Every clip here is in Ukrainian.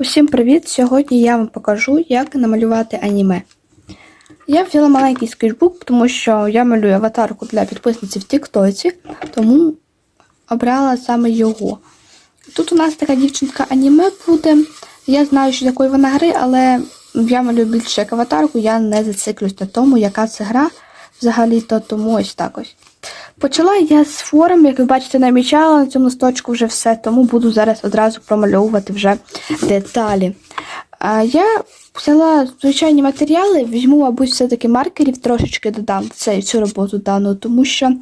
Усім привіт! Сьогодні я вам покажу, як намалювати аніме. Я взяла маленький скетчбук, тому що я малюю аватарку для підписниці в Тіктоці, тому обрала саме його. Тут у нас така дівчинка аніме буде. Я знаю, що такої вона гри, але я малюю більше як аватарку, я не зациклюсь на тому, яка це гра взагалі-то, тому ось так ось. Почала я з форм, як ви бачите, намічала на цьому листочку вже все, тому буду зараз одразу промальовувати вже деталі. А я взяла звичайні матеріали, візьму, мабуть, все-таки маркерів, трошечки додам цей, цю роботу дану, тому що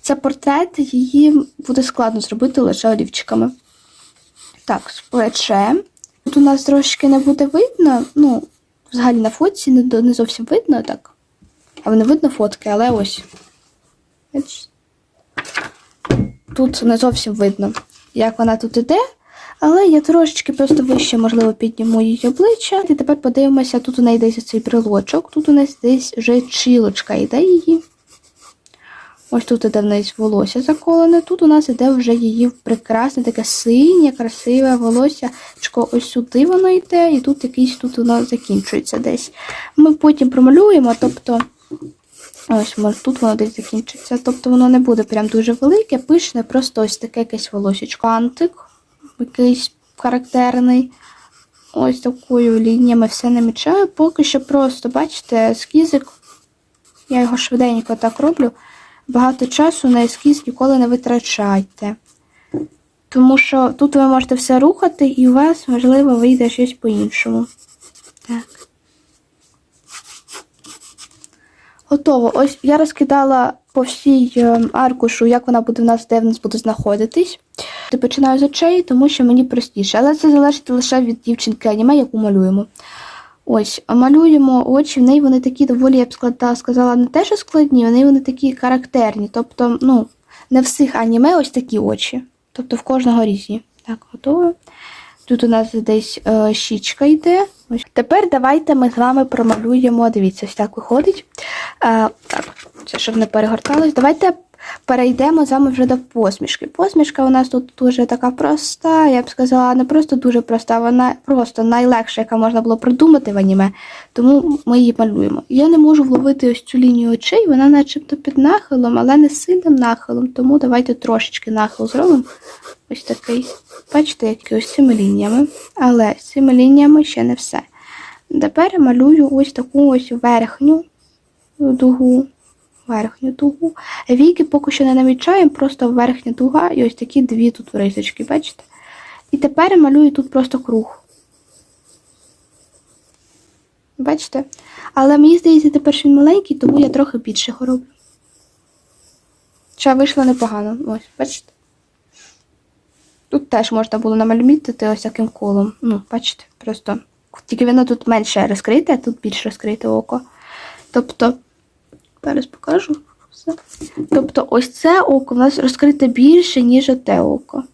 це портрет, її буде складно зробити лише олівчиками. Так, з плечем. Тут у нас трошки не буде видно, ну, взагалі на фотці не, зовсім видно так. А не видно фотки, але ось. Тут не зовсім видно, як вона тут іде. Але я трошечки просто вище, можливо, підніму її обличчя. І тепер подивимося, тут у неї десь цей брелочок, тут у нас десь вже чілочка йде її. Ось тут іде в неї волосся заколене, тут у нас іде вже її прекрасне, таке синє, красиве волосся. Ось сюди воно йде, і тут якийсь тут воно закінчується десь. Ми потім промалюємо, тобто. Ось, може, тут воно десь закінчиться. Тобто воно не буде прям дуже велике, пишне, просто ось таке якесь волосічко. Антик, якийсь характерний. Ось такою лініями все намічаю. Поки що просто, бачите, ескізик. Я його швиденько так роблю. Багато часу на ескіз ніколи не витрачайте. Тому що тут ви можете все рухати, і у вас, можливо, вийде щось по-іншому. Готово. Ось я розкидала по всій е, аркушу, як вона буде в нас, де в нас буде знаходитись. Я починаю з очей, тому що мені простіше. Але це залежить лише від дівчинки аніме, яку малюємо. Ось, малюємо очі, в неї вони такі доволі, я б склада- сказала, не те, що складні, вони, вони такі характерні. Тобто, ну, не всіх аніме ось такі очі. Тобто в кожного різні. Так, готово. Тут у нас десь е, щічка йде. Ось. Тепер давайте ми з вами промалюємо. Дивіться, ось так виходить. Е, так, це щоб не перегорталось. Давайте перейдемо з вами вже до посмішки. Посмішка у нас тут дуже така проста, я б сказала, не просто дуже проста, вона просто найлегша, яка можна було придумати в аніме, тому ми її малюємо. Я не можу вловити ось цю лінію очей, вона начебто під нахилом, але не сильним нахилом, тому давайте трошечки нахил зробимо. Ось такий. Бачите, який ось цими лініями. Але з цими лініями ще не все. Тепер малюю ось таку ось верхню дугу. Верхню дугу. Віки поки що не намічаємо, просто верхня дуга і ось такі дві тут рисочки, бачите? І тепер малюю тут просто круг. Бачите? Але мені здається, тепер він маленький, тому я трохи більше роблю. Ще вийшло непогано. Ось, бачите? Тут теж можна було намалювати ось таким колом. Ну, бачите, просто. Тільки воно тут менше розкрите, а тут більше розкрите око. Тобто, зараз покажу все. Тобто, ось це око в нас розкрите більше, ніж те око.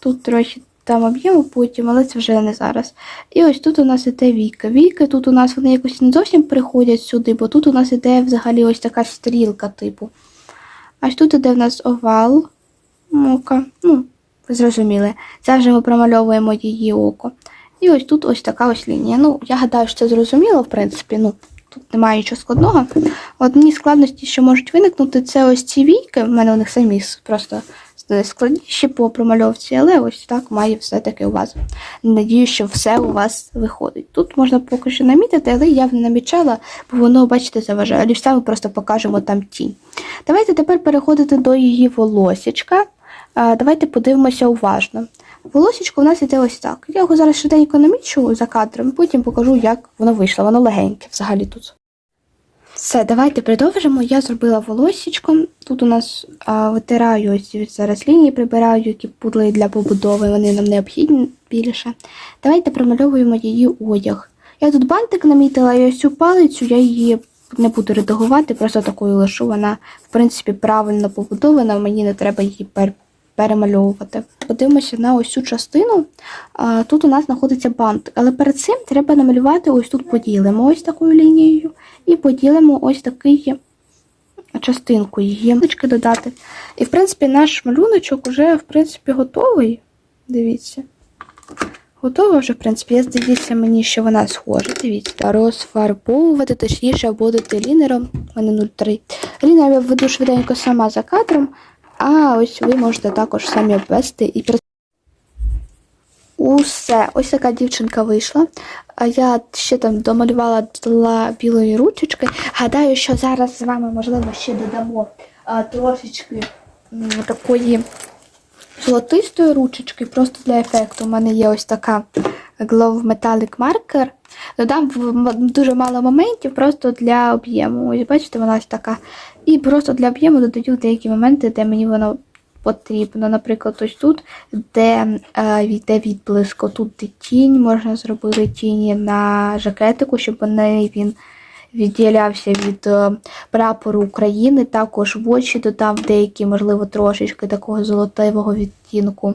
Тут трохи там об'єму потім, але це вже не зараз. І ось тут у нас іде віка. Віки тут у нас вони якось не зовсім приходять сюди, бо тут у нас іде взагалі ось така стрілка, типу. Аж тут іде в нас овал мука. Ну, ви зрозуміли. Вже ми промальовуємо її око. І ось тут ось така ось лінія. Ну, я гадаю, що це зрозуміло, в принципі. Ну, тут немає нічого складного. Одні складності, що можуть виникнути, це ось ці війки. В мене у них самі просто складніші по промальовці, але ось так має все-таки у вас. Надію, що все у вас виходить. Тут можна поки що намітити, але я не намічала, бо воно, бачите, заважає. Олівцями просто покажемо там тінь. Давайте тепер переходити до її волосічка. Давайте подивимося уважно. Волосічко у нас іде ось так. Я його зараз швиденько намічу за кадром, потім покажу, як воно вийшло. Воно легеньке взагалі тут. Все, давайте продовжимо. Я зробила волосічко. Тут у нас а, витираю ось зараз лінії, прибираю, які пудли для побудови, вони нам необхідні більше. Давайте промальовуємо її одяг. Я тут бантик намітила, і ось цю палицю я її не буду редагувати, просто такою лишу. Вона, в принципі, правильно побудована, мені не треба її пер перемальовувати. Подивимося на ось цю частину. А, тут у нас знаходиться бант, але перед цим треба намалювати ось тут поділимо ось такою лінією і поділимо ось такий частинку її додати. І, в принципі, наш малюночок вже в принципі готовий. Дивіться. Готова вже, в принципі, я здається мені, що вона схожа. Дивіться. Розфарбовувати, точніше, будете лінером. У мене 03. Лінер я введу швиденько сама за кадром, а ось ви можете також самі обвести і Усе, ось така дівчинка вийшла. Я ще там домалювала для білої ручечки. Гадаю, що зараз з вами, можливо, ще додамо а, трошечки м, такої золотистої ручечки, просто для ефекту. У мене є ось така Glow Metallic Marker. Додам дуже мало моментів, просто для об'єму. Ось бачите, вона ось така. І просто для об'єму додаю деякі моменти, де мені воно потрібно. Наприклад, ось тут, де е, йде відблиск, тут де тінь, можна зробити тіні на жакетику, щоб він відділявся від е, прапору України. Також в очі додав деякі, можливо, трошечки такого золотивого відтінку.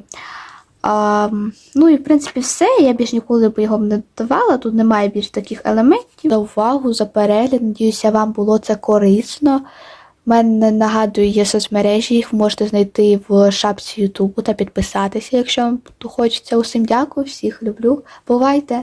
А, ну і в принципі все. Я більш ніколи б його не додавала. Тут немає більш таких елементів. За увагу, за перегляд. Надіюся, вам було це корисно. Мене нагадую, є соцмережі, їх можете знайти в шапці Ютубу та підписатися, якщо вам хочеться. Усім дякую, всіх люблю. Бувайте!